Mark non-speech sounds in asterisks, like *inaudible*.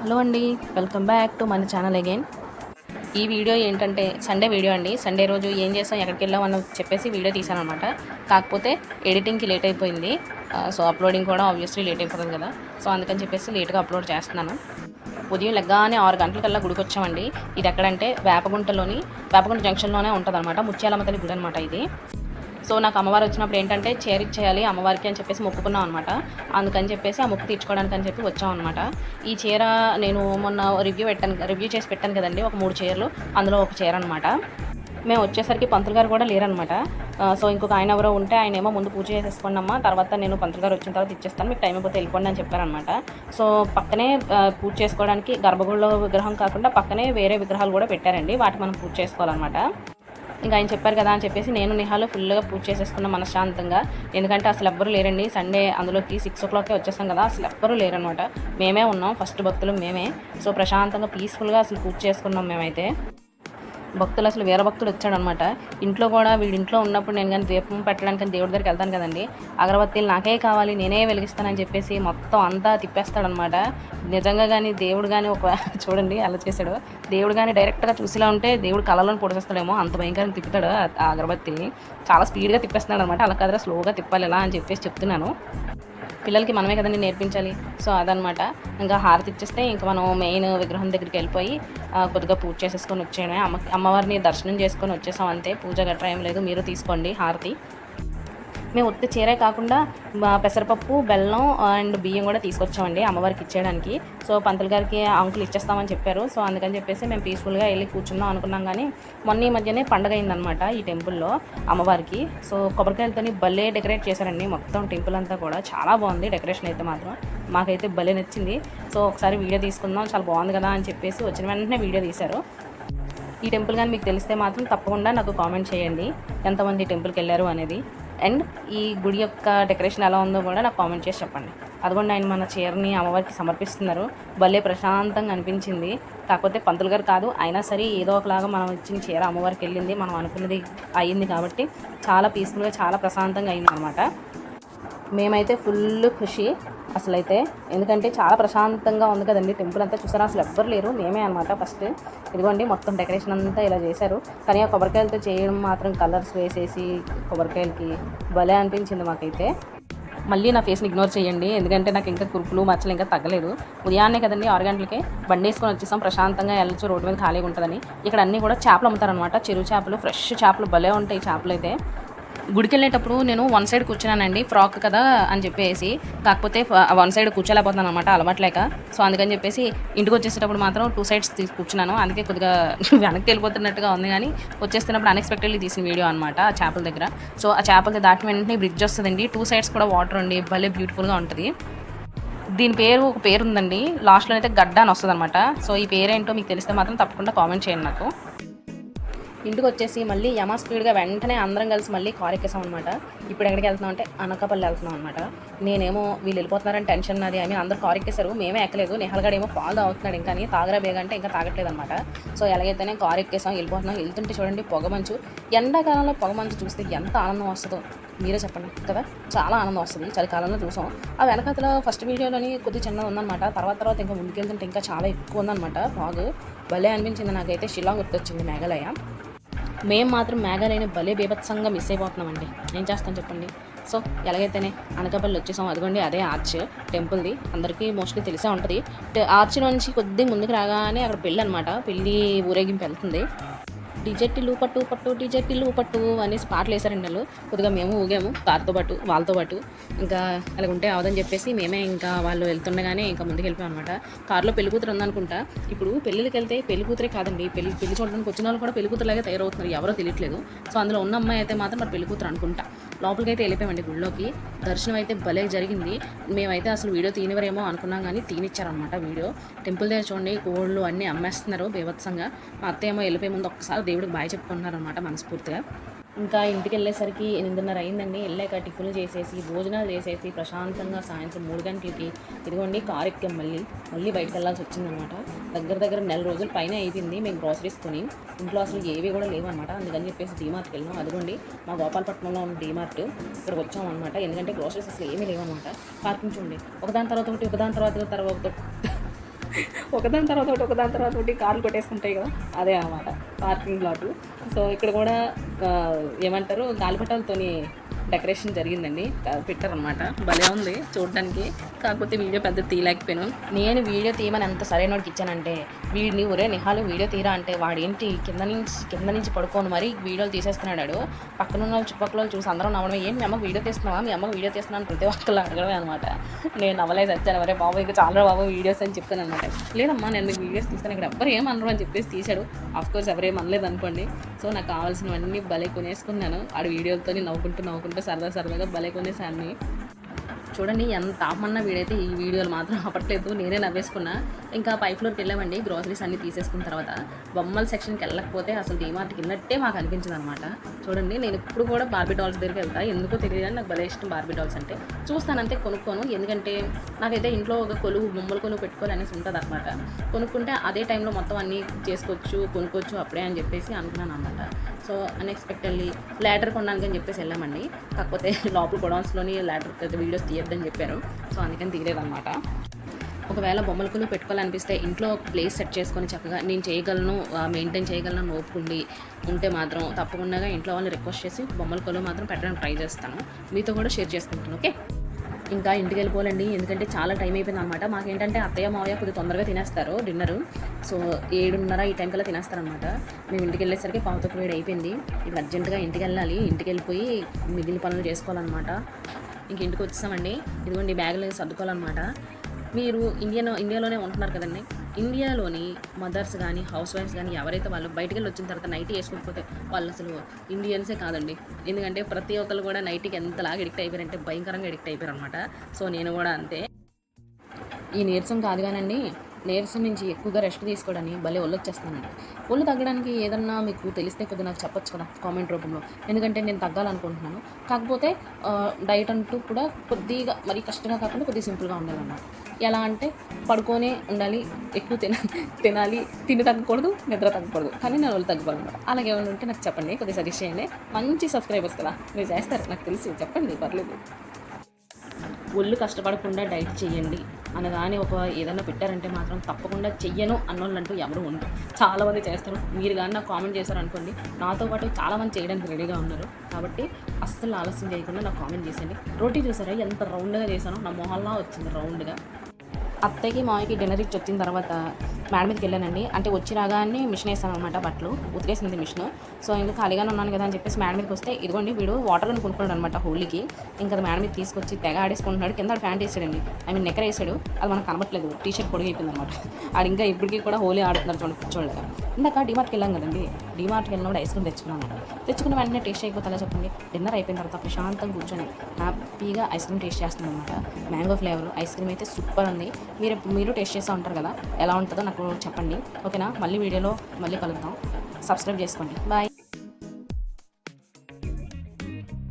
Hello అండి welcome back to మన channel again. ఈ వీడియో ఏంటంటే సండే వీడియో అండి. సండే రోజు ఏం చేస్తాం ఎక్కడికి వెళ్ళాం అని చెప్పేసి వీడియో తీసాను అనమాట కాకపోతే ఎడిటింగ్కి లేట్ అయిపోయింది. సో అప్లోడింగ్ కూడా ఆబ్వియస్లీ లేట్ అయిపోతుంది కదా. సో అందుకని చెప్పేసి లేట్గా అప్లోడ్ చేస్తున్నాను. ఉదయం లెగ్గానే ఆరు గంటలకల్లా గుడికి వచ్చామండి. ఇది ఎక్కడంటే వేపగుంటలోని వేపగుంట జంక్షన్లోనే ఉంటుంది అనమాట ముత్యాలమ్మ తల్లి గుడి అనమాట ఇది. సో నాకు అమ్మవారు వచ్చినప్పుడు ఏంటంటే చీర ఇచ్చేయాలి అమ్మవారికి అని చెప్పేసి మొక్కుకున్నాం అనమాట అందుకని చెప్పేసి ఆ మొక్కు తీర్చుకోవడానికి అని చెప్పి వచ్చాం అనమాట ఈ చీర నేను మొన్న రివ్యూ పెట్టాను రివ్యూ చేసి పెట్టాను కదండి ఒక మూడు చీరలు అందులో ఒక చీర అనమాట మేము వచ్చేసరికి పంతులు గారు కూడా లేరనమాట సో ఇంకొక ఆయన ఎవరో ఉంటే ఆయన ఏమో ముందు పూజ చేసేసుకోండి అమ్మా తర్వాత నేను పంతులు గారు వచ్చిన తర్వాత ఇచ్చేస్తాను మీకు టైం అయిపోతే వెళ్ళిపోండి అని చెప్పారనమాట సో పక్కనే పూజ చేసుకోవడానికి గర్భగుడిలో విగ్రహం కాకుండా పక్కనే వేరే విగ్రహాలు కూడా పెట్టారండి వాటి మనం పూజ చేసుకోవాలన్నమాట. ఇంకా ఆయన చెప్పారు కదా అని చెప్పేసి నేను నిహాలు ఫుల్గా పూజ చేసేసుకున్నాం మనశ్శాంతంగా. ఎందుకంటే అసలు ఎవ్వరు లేరండి. సండే అందులోకి సిక్స్ ఓ క్లాక్కే వచ్చేసాం కదా అసలు ఎవ్వరు లేరనమాట మేమే ఉన్నాం ఫస్ట్ భక్తులు మేమే. సో ప్రశాంతంగా పీస్ఫుల్గా అసలు పూజ చేసుకున్నాం మేమైతే. భక్తులు అసలు వీరభక్తుడు వచ్చాడనమాట. ఇంట్లో కూడా వీడి ఇంట్లో ఉన్నప్పుడు నేను కానీ దీపం పెట్టడానికి కానీ దేవుడి దగ్గరికి వెళ్తాను కదండి. అగరబత్తీలు నాకే కావాలి నేనే వెలిగిస్తానని చెప్పేసి మొత్తం అంతా తిప్పేస్తాడనమాట. నిజంగా కానీ దేవుడు కానీ ఒక *laughs* చూడండి అలా చేశాడు. దేవుడు కానీ డైరెక్ట్గా చూసిలా ఉంటే దేవుడు కళలను పొడిచేస్తాడేమో అంత భయంకరంగా తిప్పుతాడు ఆ- ఆ అగరబత్తిని. చాలా స్పీడ్గా తిప్పేస్తున్నాడు అనమాట అలా కదరా స్లోగా తిప్పాలి ఎలా అని చెప్పేసి చెప్తున్నాను. పిల్లలకి మనమే కదండి నేర్పించాలి. సో అదనమాట ఇంకా హారతి ఇచ్చేస్తే ఇంకా మనం మెయిన్ విగ్రహం దగ్గరికి వెళ్ళిపోయి కొద్దిగా పూజ చేసేసుకొని వచ్చేయడమే. అమ్మ అమ్మవారిని దర్శనం చేసుకొని వచ్చేసాం అంతే. పూజ గట్రా ఏం లేదు. మీరు తీసుకోండి హారతి. మేము ఉత్తి చీరే కాకుండా మా పెసరపప్పు బెల్లం అండ్ బియ్యం కూడా తీసుకొచ్చామండి అమ్మవారికి ఇచ్చేయడానికి. సో పంతులు గారికి అంకులు ఇచ్చేస్తామని చెప్పారు. సో అందుకని చెప్పేసి మేము పీస్ఫుల్గా వెళ్ళి కూర్చుందాం అనుకున్నాం కానీ మొన్న ఈ మధ్యనే పండగ అయిందనమాట ఈ టెంపుల్లో అమ్మవారికి. సో కొబ్బరికాయలతోని భలే డెకరేట్ చేశారండి మొత్తం టెంపుల్ అంతా కూడా. చాలా బాగుంది డెకరేషన్ అయితే మాత్రం. మాకైతే భలే నచ్చింది. సో ఒకసారి వీడియో తీసుకుందాం. చాలా బాగుంది కదా అని చెప్పేసి వచ్చిన వెంటనే వీడియో తీశారు. ఈ టెంపుల్ కానీ మీకు తెలిస్తే మాత్రం తప్పకుండా నాకు కామెంట్ చేయండి. ఎంతమంది టెంపుల్కి వెళ్ళారు అనేది. అండ్ ఈ గుడి యొక్క డెకరేషన్ ఎలా ఉందో కూడా నాకు కామెంట్ చేసి చెప్పండి. అదిగోండి ఆయన మన చీరని అమ్మవారికి సమర్పిస్తున్నారు. భలే ప్రశాంతంగా అనిపించింది. కాకపోతే పంతులు గారు కాదు అయినా సరే ఏదో ఒకలాగా మనం ఇచ్చిన చీర అమ్మవారికి వెళ్ళింది మనం అనుకున్నది అయ్యింది కాబట్టి చాలా పీస్ఫుల్గా చాలా ప్రశాంతంగా అయింది అనమాట మేమైతే ఫుల్ ఖుషి. అసలైతే. ఎందుకంటే చాలా ప్రశాంతంగా ఉంది కదండి టెంపుల్ అంతా. చూసారా? అసలు ఎవ్వరు లేరు. మేమే అనమాట ఫస్ట్. ఇదిగోండి మొత్తం డెకరేషన్ అంతా ఇలా చేశారు. కానీ ఆ కొబ్బరికాయలతో చేయడం మాత్రం కలర్స్ వేసేసి కొబ్బరికాయలకి భలే అనిపించింది మాకైతే. మళ్ళీ నా ఫేస్ని ఇగ్నోర్ చేయండి. ఎందుకంటే నాకు ఇంకా కురుపులు మచ్చలు ఇంకా తగ్గలేదు. ఉదయాన్నే కదండి ఆరు గంటలకే బండి వేసుకొని వచ్చేసాం. ప్రశాంతంగా వెళ్ళచ్చు రోడ్డు మీద ఖాళీగా ఉంటుందని. ఇక్కడ అన్నీ కూడా చేపలు అమ్ముతారనమాట చెరువు చేపలు ఫ్రెష్ చేపలు భలే ఉంటాయి చేపలు అయితే గుడికి వెళ్ళేటప్పుడు నేను వన్ సైడ్ కూర్చున్నానండి ఫ్రాక్ కదా అని చెప్పేసి. కాకపోతే వన్ సైడ్ కూర్చోలేకపోతున్నాను అనమాట అలవాట్లేక. సో అందుకని చెప్పేసి ఇంటికి వచ్చేసేటప్పుడు మాత్రం టూ సైడ్స్ తీసి కూర్చున్నాను. అందుకే కొద్దిగా *laughs* వెనక్కి వెళ్ళిపోతున్నట్టుగా ఉంది కానీ వచ్చేస్తున్నప్పుడు అన్ఎక్స్పెక్టెడ్లీ తీసిన వీడియో అనమాట ఆ చేపల దగ్గర. సో ఆ చేపలకి దాటి వెంటనే బ్రిడ్జ్ వస్తుందండి. టూ సైడ్స్ కూడా వాటర్ ఉండి భలే బ్యూటిఫుల్గా ఉంటుంది. దీని పేరు ఒక పేరు ఉందండి లాస్ట్లో అయితే గడ్డ అని వస్తుంది అనమాట సో ఈ పేరేంటో మీకు తెలిస్తే మాత్రం తప్పకుండా కామెంట్ చేయండి నాకు. ఇంటికి వచ్చేసి మళ్ళీ యమా స్పీడ్గా వెంటనే అందరం కలిసి మళ్ళీ కార్ ఎక్కేసాం అనమాట ఇప్పుడు ఎక్కడికి వెళ్తున్నాం అంటే అనకాపల్లి వెళ్తున్నాం అనమాట నేనేమో వీళ్ళు వెళ్ళిపోతున్నారని టెన్షన్ నాది. అని అందరూ కార్ ఎక్కేశారు. మేమే ఎక్కలేదు. నిహల్గడ ఏమో పాలు తాగుతున్నాడు. ఇంకా అని తాగరా బేగ అంటే ఇంకా తాగట్లేదు అనమాట సో ఎలాగైతేనే కార్ ఎక్కేసాం వెళ్ళిపోతున్నాం వెళ్తుంటే చూడండి పొగ మంచు. ఎండాకాలంలో పొగ మంచు చూస్తే ఎంత ఆనందం వస్తుందో. మీరే చెప్పండి కదా? చాలా ఆనందం వస్తుంది. చలికాలంలో చూసాం. ఆ వెనకాతల ఫస్ట్ వీడియోలోని కొద్ది చిన్నది ఉందన్నమాట. తర్వాత తర్వాత ఇంకా ముందుకెళ్తుంటే ఇంకా చాలా ఎక్కువ ఉందన్నమాట. ఫాగ్. భలే అనిపించింది నాకైతే. షిలాంగ్ గుర్తొచ్చింది మేఘాలయ. మేము మాత్రం మేఘాలయని భలే బీభత్సంగా మిస్ అయిపోతున్నామండి. ఏం చేస్తాం చెప్పండి? సో ఎలాగైతేనే అనకాపల్లి వచ్చేసాం. అదిగోండి అదే ఆర్చ్ టెంపుల్ది. అందరికీ మోస్ట్లీ తెలిసే ఉంటుంది. ఆర్చ్ నుంచి కొద్ది ముందుకు రాగానే అక్కడ పెళ్ళి అనమాట పెళ్ళి ఊరేగింపు వెళ్తుంది. డిజెట్టిలు పట్టు పట్టు డిజెట్టిలు పట్టు అనేసి పాటలు వేసారండి వాళ్ళు కొద్దిగా మేము ఊగాము కార్తో పాటు వాళ్ళతో పాటు. ఇంకా అలాగ ఉంటే అవదని చెప్పేసి మేమే ఇంకా వాళ్ళు వెళ్తుండగానే ఇంకా ముందుకు వెళ్ళిపోయాం అనమాట కారులో పెళ్ళి కూతురు ఉందనుకుంటా. ఇప్పుడు పెళ్ళికి వెళ్తే పెళ్ళి కూతురే కాదండి. పెళ్ళి పెళ్ళి చూడడానికి వచ్చిన వాళ్ళు కూడా పెళ్ళి కూతురులాగే తయారవుతున్నారు. ఎవరో తెలియట్లేదు. సో అందులో ఉన్న అమ్మాయి అయితే మాత్రం మరి పెళ్ళి కూతురు అనుకుంటా. లోపలికి అయితే వెళ్ళిపోయామండి గుళ్ళోకి. దర్శనం అయితే భలే జరిగింది. మేమైతే అసలు వీడియో తీనివరేమో అనుకున్నాం కానీ తీనిచ్చారనమాట వీడియో. టెంపుల్ దగ్గర చూడండి కోళ్ళు అన్నీ అమ్మేస్తున్నారు బీభత్సంగా. మా అత్త ఏమో వెళ్ళిపోయే ముందు ఒక్కసారి దేవుడికి బాయ్ చెప్పుకుంటున్నారు అనమాట మనస్ఫూర్తిగా. ఇంకా ఇంటికి వెళ్ళేసరికి ఎనిమిదిన్నర అయిందండి. వెళ్ళాక టిఫిన్లు చేసేసి భోజనాలు చేసేసి ప్రశాంతంగా సాయంత్రం మూడు గంటలకి ఇదిగోండి కార్ ఎక్కాం మళ్ళీ. మళ్ళీ బయటకు వెళ్ళాల్సి వచ్చిందనమాట. దగ్గర దగ్గర నెల రోజుల పైన అయిపోయింది మేము గ్రాసరీస్ కొని. ఇంట్లో అసలు ఏవి కూడా లేవన్నమాట అందుకని చెప్పేసి డీమార్ట్కి వెళ్ళాం. అదిగోండి మా గోపాలపట్నంలో ఉన్న డీమార్ట్ ఇక్కడికి వచ్చామన్నమాట ఎందుకంటే గ్రాసరీస్ అసలు ఏమీ లేవన్నమాట పార్కింగ్ చూడండి. ఒకదాని తర్వాత ఒకటి ఒకదాని తర్వాత తర్వాత ఒకటి. ఒకదాని తర్వాత ఒకటి ఒకదాని తర్వాత ఒకటి కార్లు కొట్టేసుకుంటాయి కదా. అదే అన్నమాట పార్కింగ్ లాట్. సో ఇక్కడ కూడా ఏమంటారు గాలిపటాలతోని డెకరేషన్ జరిగిందండి. పెట్టారు అనమాట భలే ఉంది చూడడానికి. కాకపోతే వీడియో పెద్ద తీయలేకపోయాను. నేను వీడియో తీయమని ఎంత సరైన వాడికి ఇచ్చానంటే వీడిని ఒరే నిహాలు వీడియో తీరా అంటే వాడేంటి? కింద నుంచి కింద నుంచి పడుకోని మరి వీడియోలు తీసేస్తున్నాడు పక్కన ఉన్న చుట్టుపక్కల చూసి అందరం నవ్వడం ఏం మీ అమ్మకి వీడియో తీస్తున్నావా? మీ అమ్మకి వీడియో తీస్తున్నాను ప్రతి ఒక్కళ్ళు అడగడమే అనమాట నేను నవ్వలేదు వచ్చాను మరే బాబు ఇంకా చాలా బాబు వీడియోస్ అని చెప్తాను అనమాట లేదమ్మా నేను మీకు వీడియోస్ తీస్తాను. ఇక్కడ ఎవరు ఏమనరు అని చెప్పేసి తీశాడు. ఆఫ్ కోర్స్ ఎవరేం అనలేదు అనుకోండి. సో నాకు కావాల్సినవన్నీ భలే కొనేసుకున్నాను. ఆడ వీడియోలతో నవ్వుకుంటూ నవ్వుకుంటూ సరదా సరదాగా భలే కొనేసాన్ని. చూడండి ఎంత ఆపమన్నా వీడైతే ఈ వీడియోలు మాత్రం *laughs* ఆపట్లేదు. నేనే నవ్వేసుకున్నా. ఇంకా పై ఫ్లోర్కి వెళ్ళామండి. గ్రోసరీస్ అన్ని తీసేసుకున్న తర్వాత బొమ్మల సెక్షన్కి వెళ్ళకపోతే అసలు డిమార్ట్కి వెళ్ళినట్టే మాకు అనిపించింది అనమాట చూడండి నేను ఇప్పుడు కూడా బార్బీ డాల్స్ దగ్గరికి వెళ్తా. ఎందుకో తెలియదు నాకు భలే ఇష్టం బార్బీ డాల్స్ అంటే. చూస్తానంతే కొనుక్కోను. ఎందుకంటే నాకైతే ఇంట్లో ఒక కొలువు బొమ్మలు కొలువు పెట్టుకోవాలనేసి ఉంటుంది అనమాట కొనుక్కుంటే అదే టైంలో మొత్తం అన్నీ చేసుకోవచ్చు కొనుక్కోవచ్చు అప్పుడే అని చెప్పేసి అనుకున్నాను అనమాట సో అన్ఎక్స్పెక్టెడ్లీ ల్యాడర్ కొనడానికి అని చెప్పేసి వెళ్ళామండి. కాకపోతే *laughs* లోపల గొడౌన్స్లోని ల్యాటర్ వీడియోస్ తీయొద్దని చెప్పారు. సో అందుకని తీయలేదన్నమాట. ఒకవేళ బొమ్మల కొలు పెట్టుకోవాలనిపిస్తే ఇంట్లో ఒక ప్లేస్ సెట్ చేసుకొని చక్కగా నేను చేయగలను మెయింటైన్ చేయగలను అని ఓపుకుండి ఉంటే మాత్రం తప్పకుండా ఇంట్లో వాళ్ళని రిక్వెస్ట్ చేసి బొమ్మల కొలు మాత్రం పెట్టడానికి ట్రై చేస్తాను. మీతో కూడా షేర్ చేసుకుంటాను ఓకే ఇంకా ఇంటికి వెళ్ళిపోవాలండి. ఎందుకంటే చాలా టైం అయిపోయింది అనమాట మాకేంటంటే అత్తయ్య మావయ్య కొద్దిగా తొందరగా తినేస్తారు డిన్నర్. సో ఏడున్నర ఈ టైం కల్లా తినేస్తారనమాట మేము ఇంటికి వెళ్ళేసరికి పావుతో వేడి అయిపోయింది. ఇప్పుడు అర్జెంటుగా ఇంటికి వెళ్ళాలి. ఇంటికి వెళ్ళిపోయి మిగిలిన పనులు చేసుకోవాలన్నమాట. ఇంక ఇంటికి వచ్చేసామండి. ఇదిగోండి బ్యాగులు సర్దుకోవాలన్నమాట. మీరు ఇండియన్ ఇండియాలోనే ఉంటున్నారు కదండి. ఇండియాలోని మదర్స్ కానీ హౌస్ వైఫ్స్ కానీ ఎవరైతే వాళ్ళు బయటికి వెళ్ళి వచ్చిన తర్వాత నైటీ వేసుకోకపోతే వాళ్ళు అసలు ఇండియన్సే కాదండి. ఎందుకంటే ప్రతి ఒక్కరు కూడా నైటీకి ఎంతలాగా ఎడిక్ట్ అయిపోయారంటే భయంకరంగా ఎడిక్ట్ అయిపోయారు అనమాట సో నేను కూడా అంతే. ఈ నీరసం కాదు కానండి నీరసం నుంచి ఎక్కువగా రెస్ట్ తీసుకోవడానికి భలే ఒళ్ళు వచ్చేస్తానండి ఒళ్ళు తగ్గడానికి ఏదన్నా మీకు తెలిస్తే కొద్దిగా నాకు చెప్పొచ్చు కదా కామెంట్ రూపంలో. ఎందుకంటే నేను తగ్గాలనుకుంటున్నాను. కాకపోతే డైట్ అంటూ కూడా కొద్దిగా మరీ కష్టంగా కాకుండా కొద్దిగా సింపుల్గా ఉండాలన్నమాట ఎలా అంటే పడుకొనే ఉండాలి ఎక్కువ తిన తినాలి తిండి తగ్గకూడదు నిద్ర తగ్గకూడదు. కానీ నేను తగ్గకూడదు తగ్గిపోవాలన్నమాట. అలాగే ఏమైనా ఉంటే నాకు చెప్పండి కొద్దిగా సజెస్ట్ చేయండి. మంచి సబ్స్క్రైబర్స్ కదా మీరు చేస్తారు నాకు తెలుసు చెప్పండి పర్లేదు. ఒళ్ళు కష్టపడకుండా డైట్ చేయండి అనగానే ఒక ఏదైనా పెట్టారంటే మాత్రం తప్పకుండా చెయ్యను అన్నోళ్ళంటూ ఎవరు ఉండరు. చాలామంది చేస్తారు. మీరు కానీ నాకు కామెంట్ చేశారు అనుకోండి నాతో పాటు చాలామంది చేయడానికి రెడీగా ఉన్నారు. కాబట్టి అస్సలు ఆలస్యం చేయకుండా నాకు కామెంట్ చేసేయండి. రోటీ చూసారా? ఎంత రౌండ్గా చేశానో నా మొహల్లా వచ్చింది రౌండ్గా అత్తయ్యకి మామయ్యకి డిన్నర్ ఇచ్చి వచ్చిన తర్వాత మేడం మీదకి వెళ్ళానండి. అంటే వచ్చి రాగానే మిషన్ వేసాను అనమాట బట్టలు. ఉతికేసింది మిషన్ సో ఇంకా ఖాళీగానే ఉన్నాను కదా అని చెప్పేసి మేడం మీదకి వస్తే ఇదిగోండి వీడు వాటర్ అని కొనుక్కున్నాడు అనమాట హోలీకి. ఇంకా అది మేడం మీద తీసుకొచ్చి తెగ ఆడేసుకుంటున్నాడు. కింద ప్యాంట్ వేసాడండి. ఐ మీన్ నెక్కర్ వేసాడు. అది మనకు కనబట్లేదు టీ షర్ట్ అనమాట ఆడు ఇంకా ఇప్పటికీ కూడా హోలీ ఆడుతున్నారు చూడండి చూడలేక ఇందాక డిమార్ట్కి వెళ్ళాం కదండి. డిమార్ట్కి వెళ్ళినప్పుడు ఐస్ క్రీమ్ తెచ్చుకున్నాను అనమాట తెచ్చుకున్న వెంటనే టేస్ట్ అయిపోతే చెప్పండి? డిన్నర్ అయిపోయిన తర్వాత ప్రశాంతంగా కూర్చొని హ్యాపీగా ఐస్ క్రీమ్ టేస్ట్ చేస్తున్నాను అనమాట మ్యాంగో ఫ్లేవర్ ఐస్ క్రీమ్ అయితే సూపర్ ఉంది. మీరు మీరు టేస్ట్ చేస్తూ ఉంటారు కదా ఎలా ఉంటుందో నాకు చెప్పండి. ఓకేనా? మళ్ళీ వీడియోలో మళ్ళీ కలుద్దాం. సబ్స్క్రైబ్ చేసుకోండి. బాయ్.